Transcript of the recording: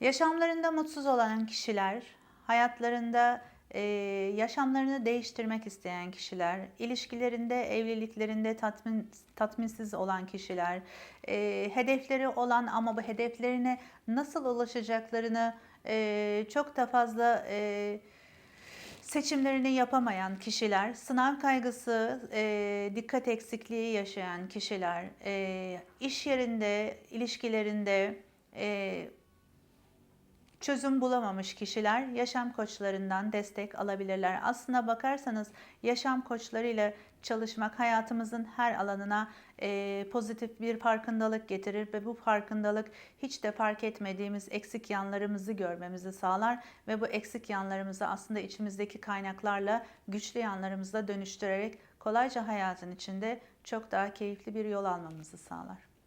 Yaşamlarında mutsuz olan kişiler, hayatlarında e, yaşamlarını değiştirmek isteyen kişiler, ilişkilerinde, evliliklerinde tatmin tatminsiz olan kişiler, e, hedefleri olan ama bu hedeflerine nasıl ulaşacaklarını e, çok da fazla e, seçimlerini yapamayan kişiler, sınav kaygısı, e, dikkat eksikliği yaşayan kişiler, e, iş yerinde, ilişkilerinde e, çözüm bulamamış kişiler yaşam koçlarından destek alabilirler. Aslına bakarsanız yaşam koçlarıyla çalışmak hayatımızın her alanına e, pozitif bir farkındalık getirir ve bu farkındalık hiç de fark etmediğimiz eksik yanlarımızı görmemizi sağlar ve bu eksik yanlarımızı aslında içimizdeki kaynaklarla güçlü yanlarımıza dönüştürerek kolayca hayatın içinde çok daha keyifli bir yol almamızı sağlar.